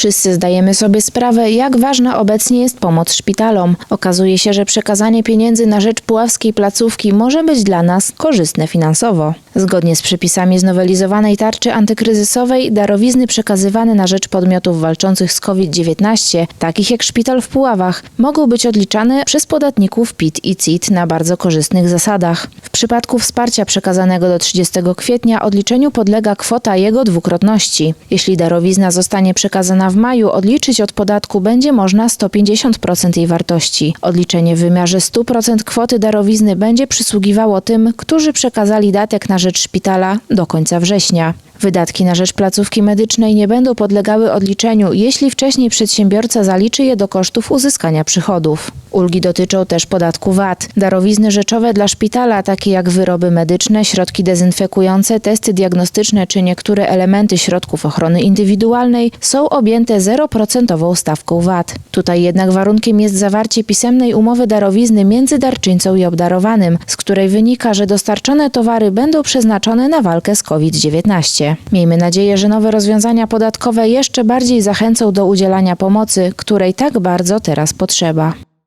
Wszyscy zdajemy sobie sprawę, jak ważna obecnie jest pomoc szpitalom. Okazuje się, że przekazanie pieniędzy na rzecz puławskiej placówki może być dla nas korzystne finansowo. Zgodnie z przepisami znowelizowanej tarczy antykryzysowej, darowizny przekazywane na rzecz podmiotów walczących z COVID-19, takich jak szpital w Puławach, mogą być odliczane przez podatników PIT i CIT na bardzo korzystnych zasadach. W przypadku wsparcia przekazanego do 30 kwietnia odliczeniu podlega kwota jego dwukrotności. Jeśli darowizna zostanie przekazana w maju, odliczyć od podatku będzie można 150% jej wartości. Odliczenie w wymiarze 100% kwoty darowizny będzie przysługiwało tym, którzy przekazali datek na rzecz szpitala do końca września. Wydatki na rzecz placówki medycznej nie będą podlegały odliczeniu, jeśli wcześniej przedsiębiorca zaliczy je do kosztów uzyskania przychodów. Ulgi dotyczą też podatku VAT. Darowizny rzeczowe dla szpitala, takie jak wyroby medyczne, środki dezynfekujące, testy diagnostyczne czy niektóre elementy środków ochrony indywidualnej, są objęte 0% stawką VAT. Tutaj jednak warunkiem jest zawarcie pisemnej umowy darowizny między darczyńcą i obdarowanym, z której wynika, że dostarczone towary będą przeznaczone na walkę z COVID-19. Miejmy nadzieję, że nowe rozwiązania podatkowe jeszcze bardziej zachęcą do udzielania pomocy, której tak bardzo teraz potrzeba.